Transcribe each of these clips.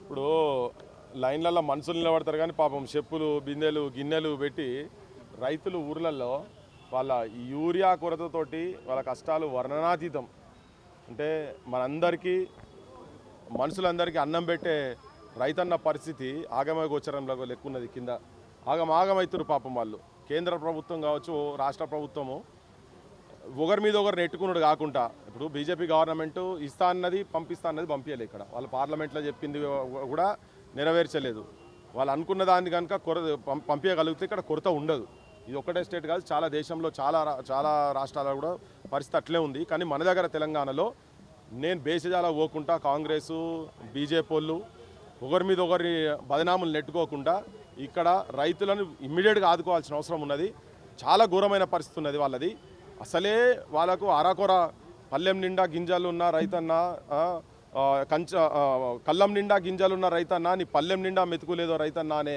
ఇప్పుడు లైన్లలో మనుషులు నిలబడతారు కానీ పాపం చెప్పులు బిందెలు గిన్నెలు పెట్టి రైతులు ఊర్లలో వాళ్ళ యూరియా కొరతతోటి వాళ్ళ కష్టాలు వర్ణనాతీతం. అంటే మనందరికీ మనుషులందరికీ అన్నం పెట్టే రైతన్న పరిస్థితి ఆగమ గోచరంలో లెక్కున్నది కింద. ఆగం పాపం వాళ్ళు. కేంద్ర ప్రభుత్వం కావచ్చు రాష్ట్ర ప్రభుత్వము ఒకరి మీద ఒకరు నెట్టుకున్నాడు కాకుండా ఇప్పుడు బీజేపీ గవర్నమెంట్ ఇస్తా అన్నది పంపిస్తా అన్నది పంపించలేదు ఇక్కడ. వాళ్ళు పార్లమెంట్లో చెప్పింది కూడా నెరవేర్చలేదు. వాళ్ళు అనుకున్న దాన్ని కనుక కొర పం- పంపించగలిగితే ఇక్కడ కొరత ఉండదు. ఇది ఒక్కటే స్టేట్ కాదు చాలా దేశంలో చాలా రా- చాలా రాష్ట్రాల్లో కూడా పరిస్థితి అట్లే ఉంది. కానీ మన దగ్గర తెలంగాణలో నేను బేసిజాల పోకుండా కాంగ్రెస్ బీజేపీ వాళ్ళు ఒకరి మీద ఒకరి బదనాములు నెట్టుకోకుండా ఇక్కడ రైతులను ఇమ్మీడియట్గా ఆదుకోవాల్సిన అవసరం ఉన్నది. చాలా ఘోరమైన పరిస్థితి ఉన్నది వాళ్ళది. అసలే వాళ్ళకు అరాకొర పల్లెం నిండా గింజలు ఉన్న రైతన్న కంచ కళ్ళం నిండా గింజలున్న ఉన్న రైతన్న నీ పల్లెం నిండా మెతుకులేదో రైతన్న అనే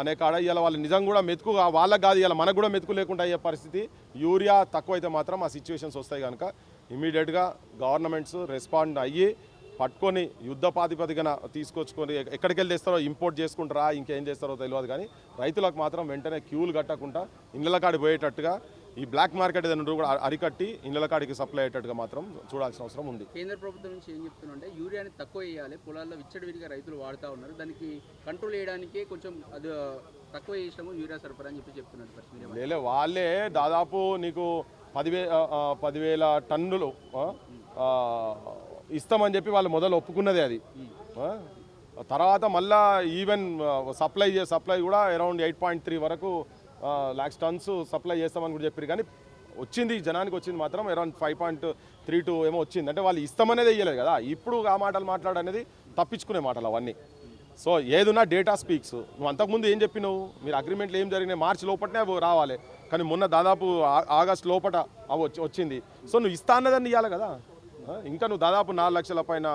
అనే కాడ ఇవాళ వాళ్ళు నిజం కూడా మెతుకు వాళ్ళకి కాదు ఇవాళ మనకు కూడా మెతుకు లేకుండా అయ్యే పరిస్థితి. యూరియా తక్కువైతే మాత్రం ఆ సిచ్యువేషన్స్ వస్తాయి కనుక ఇమీడియట్గా గవర్నమెంట్స్ రెస్పాండ్ అయ్యి పట్టుకొని యుద్ధ ప్రాతిపదికన తీసుకొచ్చుకొని ఎక్కడికి వెళ్ళి తెస్తారో ఇంపోర్ట్ చేసుకుంటారా ఇంకేం చేస్తారో తెలియదు కానీ రైతులకు మాత్రం వెంటనే క్యూలు కట్టకుండా ఇళ్ళ కాడికి పోయేటట్టుగా ఈ బ్లాక్ మార్కెట్ ఏదైనా కూడా అరికట్టి ఇళ్ళ కాడికి సప్లై అయ్యేటట్టుగా మాత్రం చూడాల్సిన అవసరం ఉంది. కేంద్ర ప్రభుత్వం నుంచి ఏం చెప్తున్నా యూరియాని తక్కువ వేయాలి పొలాల్లో విచ్చడివిడిగా రైతులు వాడుతూ ఉన్నారు. దానికి కంట్రోల్ చేయడానికే కొంచెం అది తక్కువ చేసినాము యూరియా సరఫరా అని చెప్పి చెప్తున్నారు లేలే వాళ్ళే దాదాపు నీకు పదివే పదివేల టన్నులు ఇస్తామని చెప్పి వాళ్ళు మొదలు ఒప్పుకున్నదే అది. తర్వాత మళ్ళా ఈవెన్ సప్లై సప్లై కూడా అరౌండ్ ఎయిట్ పాయింట్ త్రీ వరకు ల్యాక్స్ టన్స్ సప్లై చేస్తామని కూడా చెప్పారు. కానీ వచ్చింది జనానికి వచ్చింది మాత్రం around five point three two ఏమో వచ్చింది. అంటే వాళ్ళు ఇస్తామనేది వేయలేదు కదా. ఇప్పుడు ఆ మాటలు మాట్లాడనేది తప్పించుకునే మాటలు అవన్నీ. సో ఏదున్నా డేటా స్పీక్స్ నువ్వు అంతకుముందు ఏం చెప్పినావు? మీరు అగ్రిమెంట్లు ఏం జరిగినాయి? మార్చి లోపటనే అవి రావాలి. కానీ మొన్న దాదాపు ఆగస్ట్ లోపట అవి వచ్చింది. సో నువ్వు ఇస్తా అన్నదాన్ని ఇవ్వాలి కదా. ఇంకా నువ్వు దాదాపు నాలుగు లక్షల పైన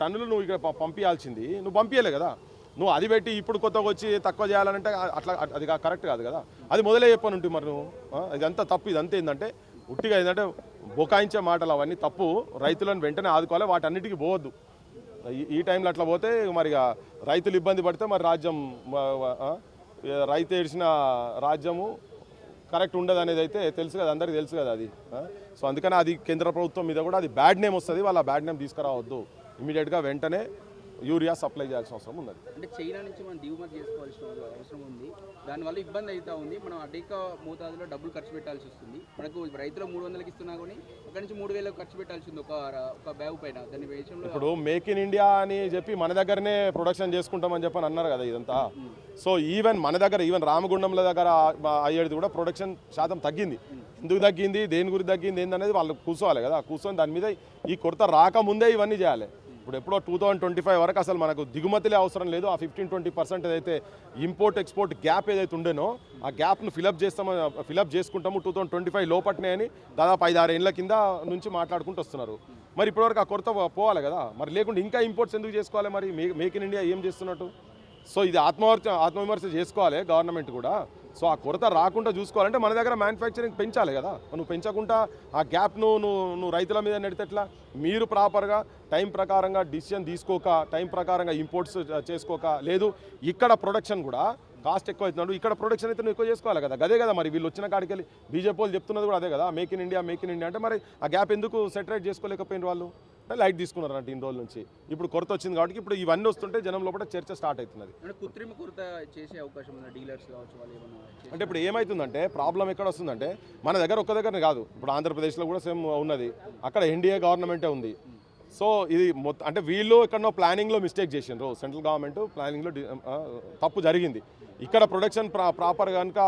టన్నులు నువ్వు ఇక్కడ పంపించాల్సింది నువ్వు పంపించలే కదా. నువ్వు అది పెట్టి ఇప్పుడు కొత్తగా వచ్చి తక్కువ చేయాలంటే అట్లా అది కరెక్ట్ కాదు కదా. అది మొదలే చెప్పని ఉంటుంది మరి నువ్వు. ఇదంతా తప్పు. ఇదంతా ఏంటంటే ఉట్టిగా ఏంటంటే బొకాయించే మాటలు అవన్నీ తప్పు. రైతులను వెంటనే ఆదుకోవాలి. వాటన్నిటికీ పోవద్దు. ఈ- టైంలో అట్లా పోతే మరి ఇక రైతులు ఇబ్బంది పడితే మరి రాజ్యం రైతు ఏడిచిన రాజ్యము కరెక్ట్ ఉండదు అనేది అయితే తెలుసు కదా. అందరికీ తెలుసు కదా అది. సో అందుకని అది కేంద్ర ప్రభుత్వం మీద కూడా అది బ్యాడ్ నేమ్ వస్తుంది. వాళ్ళ బ్యాడ్ నేమ్ తీసుకురావద్దు. ఇమీడియట్గా వెంటనే యూరియా సప్లై చేయాల్సిన అవసరం ఉన్నది అంటే చైనా నుంచి మనం దిగుమతి చేసుకోవాల్సిన అవసరం ఉంది. దానివల్ల ఇబ్బంది అవుతా ఉంది. మనం అధిక మోతాదులో డబ్బులు ఖర్చు పెట్టాల్సి వస్తుంది. మనకు రైతులు మూడు వందలకి ఇస్తున్నా కానీ అక్కడి నుంచి మూడు వేలకు ఖర్చు పెట్టాల్సి ఉంది ఒక ఒక బ్యాగ్ పైన. దాని విషయంలో ఇప్పుడు మేక్ ఇన్ ఇండియా అని చెప్పి మన దగ్గరనే ప్రొడక్షన్ చేసుకుంటామని చెప్పని అన్నారు కదా ఇదంతా. సో ఈవెన్ మన దగ్గర ఈవెన్ రామగుండంల దగ్గర అయ్యేది కూడా ప్రొడక్షన్ శాతం తగ్గింది. ఎందుకు తగ్గింది? దేని గురించి తగ్గింది? ఏందనేది వాళ్ళు కూర్చోవాలి కదా. కూర్చొని దాని మీద ఈ కొరత రాకముందే ఇవన్నీ చేయాలి. ఇప్పుడు ఎప్పుడో టూ థౌసండ్ ట్వంటీ ఫైవ్ వరకు అసలు మనకు దిగుమతులే అవసరం లేదు. ఆ ఫిఫ్టీన్ ట్వంటీ పర్సెంట్ ఏదైతే ఇంపోర్ట్ ఎక్స్పోర్ట్ గ్యాప్ ఏదైతే ఉండేనో ఆ గ్యాప్ను ఫిలప్ చేస్తామని ఫిలప్ చేసుకుంటాము టూ థౌసండ్ ట్వంటీ ఫైవ్ లోపట్నే అని దాదాపు ఐదు ఆరు ఏళ్ళ కింద నుంచి మాట్లాడుకుంటూ వస్తున్నారు. మరి ఇప్పటివరకు ఆ కొరత పోవాలి కదా. మరి లేకుంటే ఇంకా ఇంపోర్ట్స్ ఎందుకు చేసుకోవాలి మరి? మేక్ ఇన్ ఇండియా ఏం చేస్తున్నట్టు? సో ఇది ఆత్మవర్చ ఆత్మవిమర్శ చేసుకోవాలి గవర్నమెంట్ కూడా. సో ఆ కొరత రాకుండా చూసుకోవాలంటే మన దగ్గర మ్యానుఫ్యాక్చరింగ్ పెంచాలి కదా. నువ్వు పెంచకుండా ఆ గ్యాప్ను నువ్వు నువ్వు రైతుల మీద నెడితే ఎట్లా? మీరు ప్రాపర్గా టైం ప్రకారంగా డిసిషన్ తీసుకోక టైం ప్రకారంగా ఇంపోర్ట్స్ చేసుకోక లేదు ఇక్కడ ప్రొడక్షన్ కూడా కాస్ట్ ఎక్కువ అవుతున్నాడు ఇక్కడ ప్రొడక్షన్ అయితే నువ్వు ఎక్కువ చేసుకోవాలి కదా. అదే కదా మరి వీళ్ళు వచ్చిన కాడికి వెళ్ళి బీజేపీ వాళ్ళు చెప్తున్నది కూడా అదే కదా make in India make in India అంటే మరి ఆ గ్యాప్ ఎందుకు సెటరేట్ చేసుకోలేకపోయిన వాళ్ళు? అంటే లైట్ తీసుకున్నారంట ఇన్ని రోజుల నుంచి. ఇప్పుడు కొరత వచ్చింది కాబట్టి ఇప్పుడు ఇవన్నీ వస్తుంటే జనం లోపల చర్చ స్టార్ట్ అవుతున్నది. అంటే కృత్రిమ కొరత చేసే అవకాశం డీలర్స్ అంటే ఇప్పుడు ఏమవుతుందంటే ప్రాబ్లం ఎక్కడ వస్తుందంటే మన దగ్గర ఒక్క దగ్గరనే కాదు. ఇప్పుడు ఆంధ్రప్రదేశ్లో కూడా సేమ్ ఉన్నది. అక్కడ ఎన్డీఏ గవర్నమెంటే ఉంది. సో ఇది మొత్తం అంటే వీళ్ళు ఎక్కడనో ప్లానింగ్లో మిస్టేక్ చేసిండ్రు. సెంట్రల్ గవర్నమెంట్ ప్లానింగ్లో తప్పు జరిగింది. ఇక్కడ ప్రొడక్షన్ ప్రా ప్రాపర్ కనుక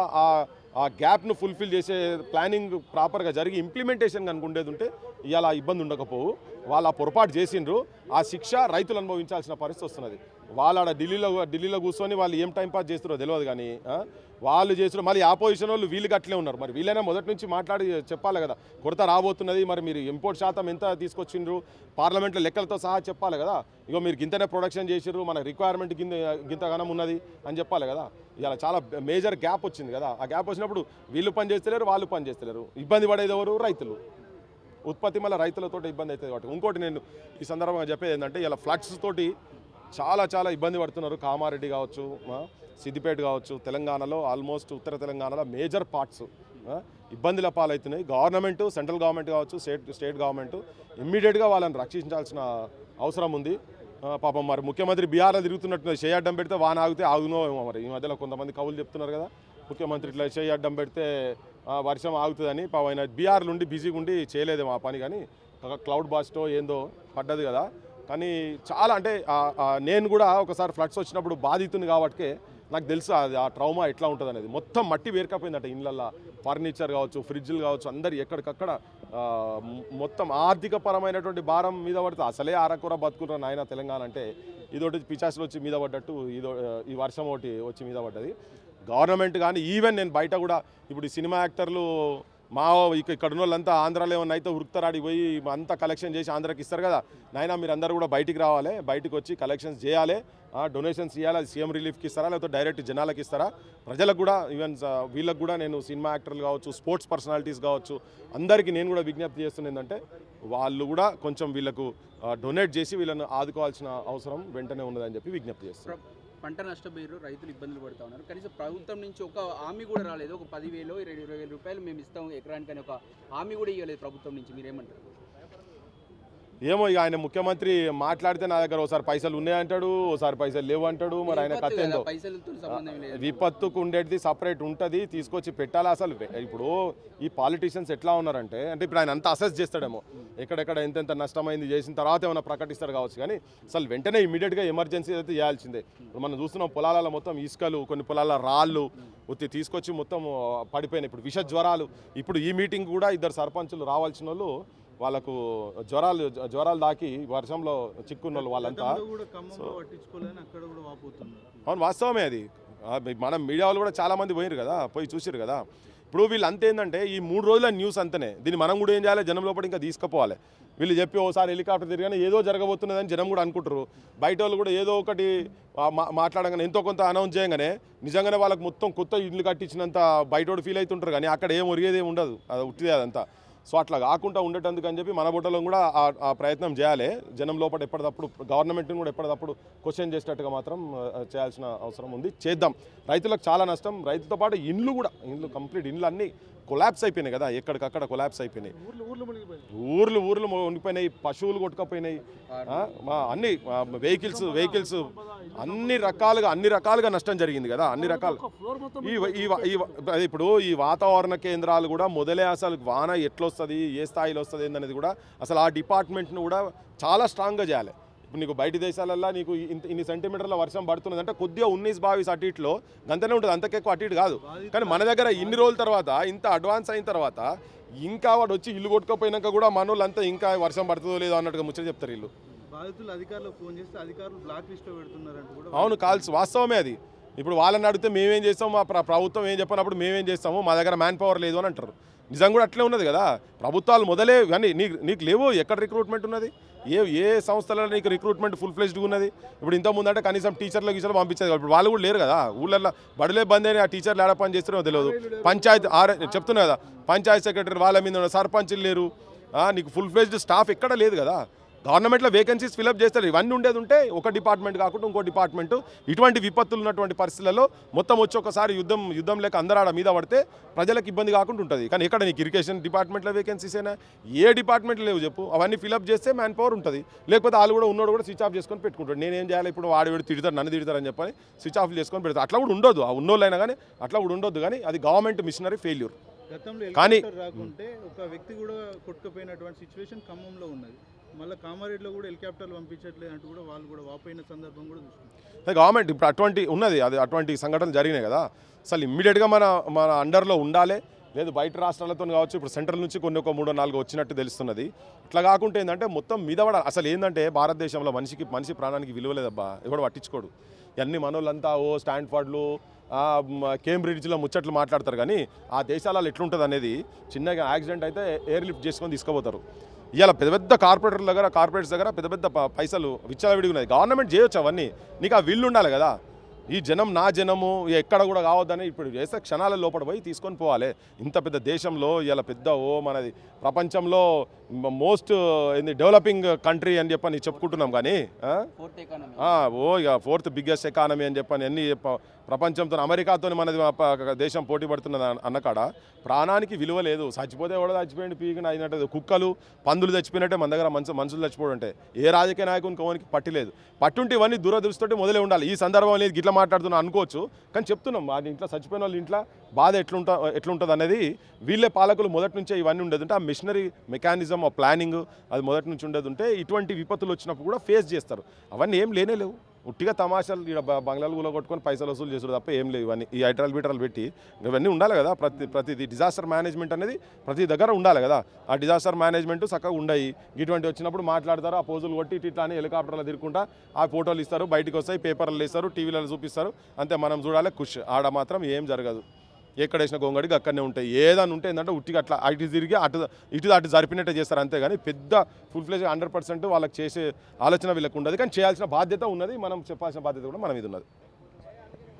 ఆ గ్యాప్ను ఫుల్ఫిల్ చేసే ప్లానింగ్ ప్రాపర్గా జరిగి ఇంప్లిమెంటేషన్ కనుక ఉండేది ఉంటే ఇవాళ ఇబ్బంది ఉండకపోవు. వాళ్ళు ఆ పొరపాటు చేసిండ్రు. ఆ శిక్ష రైతులు అనుభవించాల్సిన పరిస్థితి వస్తున్నది. వాళ్ళు ఆడ ఢిల్లీలో ఢిల్లీలో కూర్చొని వాళ్ళు ఏం టైం పాస్ చేస్తారో తెలియదు కానీ వాళ్ళు చేసిన మళ్ళీ ఆపోజిషన్ వాళ్ళు వీళ్ళు అట్లే ఉన్నారు. మరి వీళ్ళైనా మొదటి నుంచి మాట్లాడి చెప్పాలి కదా. కొరత రాబోతున్నది మరి మీరు ఇంపోర్ట్ శాతం ఎంత తీసుకొచ్చిండ్రు? పార్లమెంట్లో లెక్కలతో సహా చెప్పాలి కదా. ఇగో మీరు గింతనే ప్రొడక్షన్ చేసిర్రు మన రిక్వైర్మెంట్ కింద గింత గింతగానం ఉన్నది అని చెప్పాలి కదా. ఇలా చాలా మేజర్ గ్యాప్ వచ్చింది కదా. ఆ గ్యాప్ వచ్చినప్పుడు వీళ్ళు పని చేస్తలేరు వాళ్ళు పని చేస్తలేరు. ఇబ్బంది పడేది ఎవరు? రైతులు. ఉత్పత్తి మళ్ళీ రైతులతో ఇబ్బంది అవుతుంది కాబట్టి. ఇంకోటి నేను ఈ సందర్భంగా చెప్పేది ఏంటంటే ఇలా ఫ్లడ్స్ తోటి చాలా చాలా ఇబ్బంది పడుతున్నారు. కామారెడ్డి కావచ్చు సిద్దిపేట కావచ్చు తెలంగాణలో ఆల్మోస్ట్ ఉత్తర తెలంగాణలో మేజర్ పార్ట్స్ ఇబ్బందుల పాలవుతున్నాయి. గవర్నమెంట్ సెంట్రల్ గవర్నమెంట్ కావచ్చు స్టేట్ స్టేట్ గవర్నమెంట్ ఇమ్మీడియట్గా వాళ్ళని రక్షించాల్సిన అవసరం ఉంది. పాపం మరి ముఖ్యమంత్రి బీహార్లో తిరుగుతున్నట్టు చేయి అడ్డం పెడితే వాన ఆగితే ఆగునో ఏమో మరి. ఈ మధ్యలో కొంతమంది కవులు చెప్తున్నారు కదా ముఖ్యమంత్రి ఇట్లా చేయి అడ్డం పెడితే వర్షం ఆగుతుందని. పాపం ఆయన బీహార్ నుండి బిజీగా ఉండి చేయలేదేమో ఆ పని కానీ క్లౌడ్ బాస్టో ఏందో పడ్డది కదా. కానీ చాలా అంటే నేను కూడా ఒకసారి ఫ్లడ్స్ వచ్చినప్పుడు బాధితుని కాబట్టి నాకు తెలుసు అది ఆ ట్రౌమా ఎట్లా ఉంటుంది అనేది మొత్తం మట్టి వేరకపోయిందట ఇళ్ళల్లో. ఫర్నిచర్ కావచ్చు ఫ్రిడ్జ్లు కావచ్చు అందరు ఎక్కడికక్కడ మొత్తం ఆర్థిక పరమైనటువంటి భారం మీద పడితే అసలే ఆరకూర బతుకున్న నాయన తెలంగాణ అంటే ఇదొకటి పిచాసులు వచ్చి మీద పడ్డట్టు ఇదో ఈ వర్షం ఒకటి వచ్చి మీద పడ్డది. గవర్నమెంట్ కానీ ఈవెన్ నేను బయట కూడా ఇప్పుడు ఈ సినిమా యాక్టర్లు మా ఇక్కడ ఉన్న వాళ్ళంతా ఆంధ్రాలో ఏమన్నా అయితే వృక్తరాడికి పోయి అంతా కలెక్షన్ చేసి ఆంధ్రాకి ఇస్తారు కదా. నాయన మీరు అందరూ కూడా బయటికి రావాలి. బయటికి వచ్చి కలెక్షన్స్ చేయాలి. డొనేషన్స్ ఇవ్వాలి సీఎం రిలీఫ్కి ఇస్తారా? లేకపోతే డైరెక్ట్ జనాలకు ఇస్తారా? ప్రజలకు కూడా ఈవెన్ వీళ్ళకి కూడా నేను సినిమా యాక్టర్లు కావచ్చు స్పోర్ట్స్ పర్సనాలిటీస్ కావచ్చు అందరికీ నేను కూడా విజ్ఞప్తి చేస్తున్న ఏంటంటే వాళ్ళు కూడా కొంచెం వీళ్ళకు డొనేట్ చేసి వీళ్ళను ఆదుకోవాల్సిన అవసరం వెంటనే ఉన్నదని చెప్పి విజ్ఞప్తి చేస్తున్నాను పంట నష్టపోయారు రైతులు ఇబ్బందులు పడుతూ ఉన్నారు. కనీసం ప్రభుత్వం నుంచి ఒక హామీ కూడా రాలేదు. ఒక పదివేలు ఇరవై ఇరవై వేల రూపాయలు మేము ఇస్తాం ఎకరానికి అని ఒక హామీ కూడా ఇవ్వలేదు ప్రభుత్వం నుంచి. మీరేమంటారు? ఏమో ఇక ఆయన ముఖ్యమంత్రి మాట్లాడితే నా దగ్గర ఒకసారి పైసలు ఉన్నాయంటాడు ఒకసారి పైసలు లేవు అంటాడు మరి ఆయన కథ ఏందో? విపత్తుకు ఉండేది సపరేట్ ఉంటుంది తీసుకొచ్చి పెట్టాలి అసలు? ఇప్పుడు ఈ పాలిటీషియన్స్ ఎట్లా ఉన్నారంటే అంటే ఇప్పుడు ఆయన అంతా అసెస్ చేస్తాడేమో. ఎక్కడెక్కడ ఎంతెంత నష్టమైంది చేసిన తర్వాత ఏమైనా ప్రకటిస్తాడు కావచ్చు కానీ అసలు వెంటనే ఇమీడియట్గా ఎమర్జెన్సీ అయితే చేయాల్సిందే. ఇప్పుడు మనం చూస్తున్నాం పొలాలలో మొత్తం ఇసుకలు కొన్ని పొలాల రాళ్ళు ఉత్తి తీసుకొచ్చి మొత్తం పడిపోయినాయి. ఇప్పుడు విష జ్వరాలు ఇప్పుడు ఈ మీటింగ్ కూడా ఇద్దరు సర్పంచులు రావాల్సిన వాళ్ళు వాళ్ళకు జ్వరాలు జ్వరాలు దాకి వర్షంలో చిక్కున్న వాళ్ళు వాళ్ళంతా అవును వాస్తవమే అది. మనం మీడియా వాళ్ళు కూడా చాలా మంది పోయిరు కదా పోయి చూసిరు కదా. ఇప్పుడు వీళ్ళు అంతే ఏంటంటే ఈ మూడు రోజుల న్యూస్ అంతనే. దీన్ని మనం కూడా ఏం చేయాలి? జనం లోపల ఇంకా తీసుకుపోవాలి. వీళ్ళు చెప్పి ఓసారి హెలికాప్టర్ తిరిగానే ఏదో జరగబోతున్నదని జనం కూడా అనుకుంటారు బయట వాళ్ళు కూడా ఏదో ఒకటి మాట్లాడగానే ఎంతో కొంత అనౌన్స్ చేయగానే నిజంగానే వాళ్ళకి మొత్తం కొత్త ఇల్లు కట్టించినంత బయటోడు ఫీల్ అవుతుంటారు. కానీ అక్కడ ఏం ఒరిగేది ఉండదు. అది ఉట్టిదే అదంతా. సో అట్లా కాకుండా ఉండేటందుకు అని చెప్పి మన బుట్టలో కూడా ఆ- ప్రయత్నం చేయాలి. జనం లోపల ఎప్పటికప్పుడు గవర్నమెంట్ని కూడా ఎప్పటికప్పుడు క్వశ్చన్ చేసేటట్టుగా మాత్రం చేయాల్సిన అవసరం ఉంది. చేద్దాం. రైతులకు చాలా నష్టం. రైతుతో పాటు ఇండ్లు కూడా ఇండ్లు కంప్లీట్ ఇండ్లు అన్నీ కొలాప్స్ అయిపోయినాయి కదా ఎక్కడికక్కడ కొలాప్స్ అయిపోయినాయి. ఊర్లు ఊర్లు ఉండిపోయినాయి పశువులు కొట్టుకపోయినాయి. అన్ని వెహికల్స్ వెహికల్స్ అన్ని రకాలుగా అన్ని రకాలుగా నష్టం జరిగింది కదా అన్ని రకాలు. ఈ ఇప్పుడు ఈ వాతావరణ కేంద్రాలు కూడా మొదలే అసలు వాన ఎట్లొస్తుంది ఏ స్థాయిలో వస్తుంది అనేది కూడా అసలు ఆ డిపార్ట్మెంట్ను కూడా చాలా స్ట్రాంగ్గా చేయాలి. ఇప్పుడు నీకు బయట దేశాలల్లో నీకు ఇంత ఇన్ని సెంటీమీటర్ల వర్షం పడుతున్నది అంటే కొద్దిగా ఉన్నీస్ బావిస్ అటు ఇట్లో. గంతనే ఉంటుంది అంతకెక్కువ అటు ఇటు కాదు. కానీ మన దగ్గర ఇన్ని రోజుల తర్వాత ఇంత అడ్వాన్స్ అయిన తర్వాత ఇంకా వాడు వచ్చి ఇల్లు కొట్టుకోపోయినాక కూడా మనోళ్ళంతా ఇంకా వర్షం పడుతుందో లేదో అన్నట్టుగా ముచ్చట చెప్తారు ఇల్లు బాధితులు అధికారులకు ఫోన్ చేస్తే అధికారులు బ్లాక్ లిస్ట్లో పెడుతున్నారంటూ కూడా. అవును కాల్స్ వాస్తవమే అది. ఇప్పుడు వాళ్ళని అడిగితే మేమేం చేస్తాం మా ప్ర- ప్రభుత్వం ఏం చెప్పినప్పుడు మేమేం చేస్తాము మా దగ్గర మ్యాన్ పవర్ లేదు అని అంటారు. నిజం కూడా అట్లే ఉన్నది కదా. ప్రభుత్వాలు మొదలే కానీ నీకు నీకు లేవు ఎక్కడ రిక్రూట్మెంట్ ఉన్నది? ఏ ఏ సంస్థలలో నీకు రిక్రూట్మెంట్ ఫుల్ ఫ్లెజ్డ్గా ఉన్నది? ఇప్పుడు ఇంత ముందంటే కనీసం టీచర్లు గీచర్లు పంపించేది ఇప్పుడు వాళ్ళు కూడా లేరు కదా. ఊళ్ళల్లో బడులే బంద్ అయినా ఆ టీచర్లు ఏడ పని చేస్తారో తెలియదు. పంచాయతీ ఆర్ చెప్తున్నా కదా పంచాయతీ సెక్రటరీ వాళ్ళ మీద ఉన్న లేరు. నీకు ఫుల్ ఫ్లెజ్డ్ స్టాఫ్ ఎక్కడ లేదు కదా. గవర్నమెంట్లో వేకెన్సీస్ ఫిలప్ చేస్తారు. ఇవన్నీ ఉండేది ఉంటే ఒక డిపార్ట్మెంట్ కాకుండా ఇంకో డిపార్ట్మెంట్ ఇటువంటి విపత్తులు ఉన్నటువంటి పరిస్థితులలో మొత్తం వచ్చి ఒకసారి యుద్ధం యుద్ధం లేక అందరూ ఆడ మీద పడితే ప్రజలకు ఇబ్బంది కాకుండా ఉంటుంది. కానీ ఎక్కడ నీకు ఇరిగేషన్ డిపార్ట్మెంట్లో వేకెన్సీస్ అయినా ఏ డిపార్ట్మెంట్ లేవు చెప్పు. అవన్నీ ఫిలప్ చేస్తే మ్యాన్ పవర్ ఉంటుంది. లేకపోతే వాళ్ళు కూడా ఉన్నోడు కూడా స్విచ్ ఆఫ్ చేసుకొని పెట్టుకుంటాడు. నేనేం చేయాలి? ఇప్పుడు వాడు వీడు తిడతారు నన్ను తిడతారని చెప్పని స్విచ్ ఆఫ్ చేసుకొని పెడతారు అట్లా కూడా ఉండొద్దు. ఆ ఉన్నోళ్ళైనా కానీ అట్లా కూడా ఉండొద్దు కానీ అది గవర్నమెంట్ మిషనరీ ఫెయిల్యూర్ కానీ- ఒక వ్యక్తి కూడా కొట్టుకుపోయినటువంటి సిచ్యువేషన్ ఖమ్మంలో ఉన్నది. మళ్ళీ కామారెడ్డిలో కూడా హెలికాప్టర్లు పంపించట్లేదు అంటూ కూడా వాళ్ళు కూడా వాపోయిన సందర్భం కూడా చూసుకుంటారు గవర్నమెంట్ ఇప్పుడు అటువంటి ఉన్నది అది అటువంటి సంఘటనలు జరిగినాయి కదా. అసలు ఇమ్మీడియట్గా మన మన అండర్లో ఉండాలి లేదు బయట రాష్ట్రాలతో కావచ్చు ఇప్పుడు సెంట్రల్ నుంచి కొన్ని ఒక మూడో నాలుగు వచ్చినట్టు తెలుస్తున్నది. ఇట్లా కాకుండా ఏంటంటే మొత్తం మీద పడాలి అసలు ఏంటంటే భారతదేశంలో మనిషికి మనిషి ప్రాణానికి విలువ లేదబ్బా ఎవడు పట్టించుకోడు. ఇవన్నీ మనోళ్ళంతా ఓ స్టాన్ఫర్డ్లు కేంబ్రిడ్జ్లో ముచ్చట్లు మాట్లాడతారు కానీ ఆ దేశాలలో ఎట్లుంటుంది అనేది చిన్నగా యాక్సిడెంట్ అయితే ఎయిర్ లిఫ్ట్ చేసుకొని తీసుకుపోతారు. ఇవాళ పెద్ద పెద్ద కార్పొరేటర్ల దగ్గర కార్పొరేట్స్ దగ్గర పెద్ద పెద్ద పైసలు విచ్చలవిడిగా ఉన్నాయి. గవర్నమెంట్ చేయొచ్చు అవన్నీ. నీకు ఆ విల్లు ఉండాలి కదా. ఈ జనం నా జనము ఎక్కడ కూడా కావద్దని ఇప్పుడు చేస్తే క్షణాల లోపల పోయి తీసుకొని పోవాలి. ఇంత పెద్ద దేశంలో ఇలా పెద్ద ఓ మనది ప్రపంచంలో మోస్ట్ ఏంది డెవలపింగ్ కంట్రీ అని చెప్పని చెప్పుకుంటున్నాం కానీ ఓ ఇక ఫోర్త్ బిగ్గెస్ట్ ఎకానమీ అని చెప్పని అన్ని ప్రపంచంతో అమెరికాతో మనది దేశం పోటీ పడుతున్నది అన్న- అన్నకాడ ప్రాణానికి విలువ లేదు. చచ్చిపోతే కూడా చచ్చిపోయింది పీకిన అయినట్టు కుక్కలు పందులు చచ్చిపోయినట్టే మన దగ్గర మంచి మనుషులు చచ్చిపోవడం అంటే. ఏ రాజకీయ నాయకుని కోవనికి పట్టి లేదు. పట్టుంటే ఇవన్నీ దూరదృష్టితోటి మొదలే ఉండాలి. ఈ సందర్భం అనేది గిట్లా మాట్లాడుతున్నా అనుకోవచ్చు. కానీ చెప్తున్నాం వాళ్ళ ఇంట్లో చచ్చిపోయిన వాళ్ళ ఇంట్లో బాధ ఎట్లుంటా ఎట్లుంటుంది అనేది వీళ్ళే పాలకులు మొదటి నుంచే ఇవన్నీ ఉండేది ఉంటే ఆ మిషనరీ మెకానిజం ఆ ప్లానింగ్ అది మొదటి నుంచి ఉండేది ఉంటే ఇటువంటి విపత్తులు వచ్చినప్పుడు కూడా ఫేస్ చేస్తారు. అవన్నీ ఏం లేనే లేవు. ఉట్టిగా తమాషాలు ఇక్కడ బంగ్లాలు కూలగొట్టుకొని కొట్టుకొని పైసలు వసూలు చేసుడు తప్ప ఏం లేవు. ఇవన్నీ ఈ ఐటరాలు బీటరాలు పెట్టి ఇవన్నీ ఉండాలి కదా. ప్రతి ప్రతిది డిజాస్టర్ మేనేజ్మెంట్ అనేది ప్రతి దగ్గర ఉండాలి కదా. ఆ డిజాస్టర్ మేనేజ్మెంట్ చక్కగా ఉండయి. ఇటువంటి వచ్చినప్పుడు మాట్లాడతారు ఆ పోజులు కొట్టి ఇటు ఇట్లా అని హెలికాప్టర్లో తిరుగుకుంటా ఆ ఫోటోలు ఇస్తారు బయటకు వస్తాయి పేపర్లు ఇస్తారు టీవీలలో చూపిస్తారు. అంతే మనం చూడాలి ఖుష్. ఆడ మాత్రం ఏం జరగదు. ఎక్కడ వేసిన గొంగడికి అక్కడనే ఉంటాయి. ఏదైనా ఉంటే ఏంటంటే ఉట్టిగా అట్లా అటు తిరిగి అటు ఇటు అటు జరిపినట్టే చేస్తారు అంతేగాని పెద్ద ఫుల్ ఫ్లెజ్ హండ్రెడ్ పర్సెంట్ వాళ్ళకి చేసే ఆలోచన వీళ్ళకి ఉండదు. కానీ చేయాల్సిన బాధ్యత ఉన్నది మనం చెప్పాల్సిన బాధ్యత కూడా మన మీద ఉన్నది.